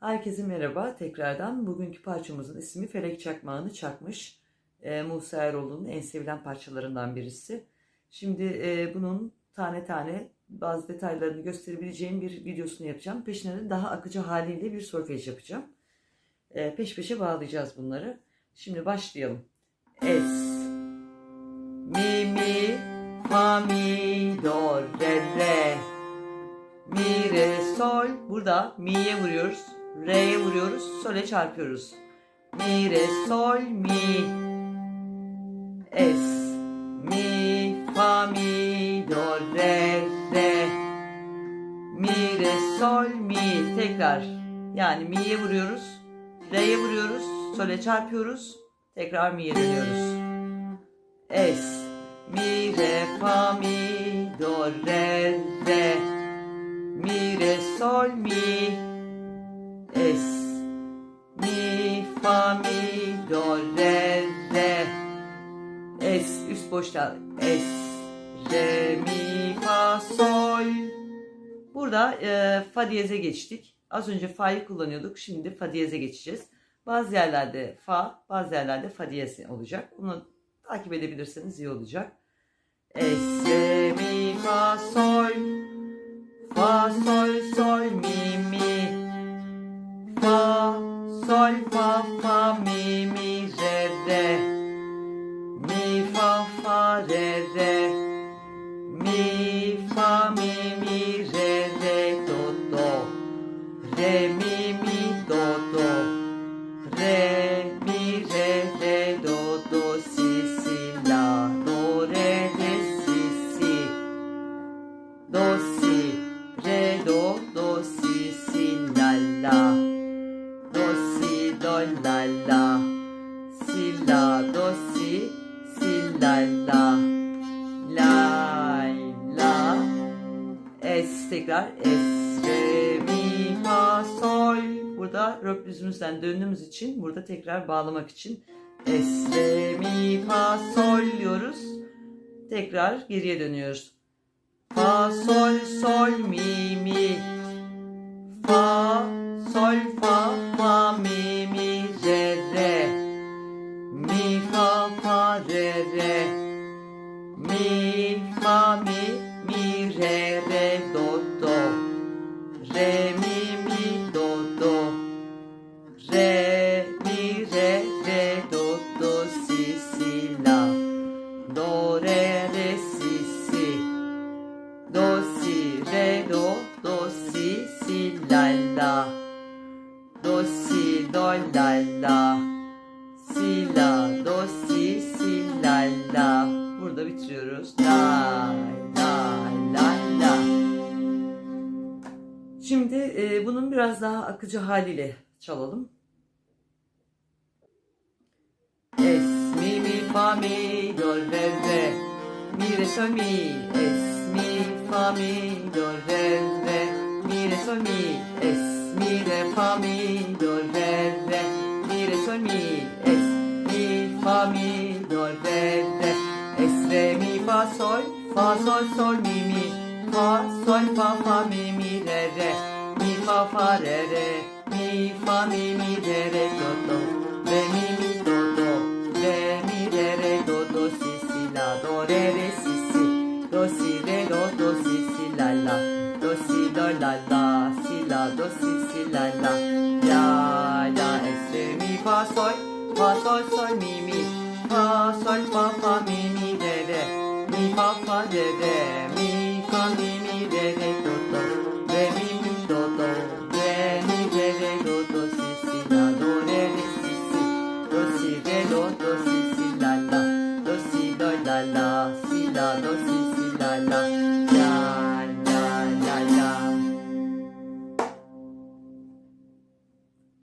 Herkese merhaba tekrardan. Bugünkü parçamızın ismi Felek Çakmağını Çakmış. E, Musa Eroğlu'nun en sevilen parçalarından birisi. Şimdi e, bunun tane tane bazı detaylarını gösterebileceğim bir videosunu yapacağım. Peşine de daha akıcı haliyle bir solfej yapacağım. E, peş peşe bağlayacağız bunları. Şimdi başlayalım. Es, mi, mi, fa, mi, do, re, re. Mi, re, sol. Burada mi'ye vuruyoruz. Re'ye vuruyoruz. Sol'e çarpıyoruz. Mi, re, sol, mi. Es. Mi, fa, mi, do, re, re. Mi, re, sol, mi. Tekrar. Yani mi'ye vuruyoruz. Re'ye vuruyoruz. Sol'e çarpıyoruz. Tekrar mi'ye dönüyoruz. Es. Mi, re, fa, mi, do, re, re. Mi, re, sol, mi. Üst boşta. Es. Re, mi, fa, sol. Burada e, fa diyeze geçtik. Az önce fa'yı kullanıyorduk. Şimdi fa diyeze geçeceğiz. Bazı yerlerde fa, bazı yerlerde fa diyez olacak. Bunu takip edebilirseniz iyi olacak. Es, re, mi, fa, sol. Fa, sol, sol, mi, mi. Fa, sol, fa, fa, mi, mi, re, re. La, la. La. Es tekrar es, re, mi, fa, sol. Burada röplüzümüzden döndüğümüz için burada tekrar bağlamak için es, re, mi, fa, sol diyoruz. Tekrar geriye dönüyoruz. Fa, sol, sol, mi, mi. Fa, sol, fa, do, la, la. Si, la, do, si, si, la, la. Burada bitiriyoruz. La, la, la, la. Şimdi e, bunun biraz daha akıcı haliyle çalalım. Es, mi, mi, fa, mi, do, re, re. Mi, re, sol, mi. Es, mi, fa, mi, do, re, re. Mi, re, sol, mi. Es, mi, re, fa, mi, do, re, Fa, sol, sol, mi, mi. Fa, sol, fa, fa, mi, mi, re, re. Mi, fa, fa, re, re. Mi, fa, mi, mi, re, re, do, do. Re, mi, mi, do, do. Re, mi, re, re, do, do, si, si, la, do, re, re, si, si. Do, si, re, do, do, si, si, la, la. Do, si, do, la, la. Si, la, do, si, si, la, la. La, la, es, mi, fa, sol. Fa, sol, sol, mi, mi. Fa, sol, fa, fa, mi. Mi, fa, re. Mi, fa, mi, mi, re, re, do, do. Re, mi, mi, do, do. Re, mi, re, re, do, do, si, si, la, do, re, re, si, si. Do, si, re, do, do, si, si, la, la. Do, si, do, la, la. Si, la, do, si, si, la, la. La,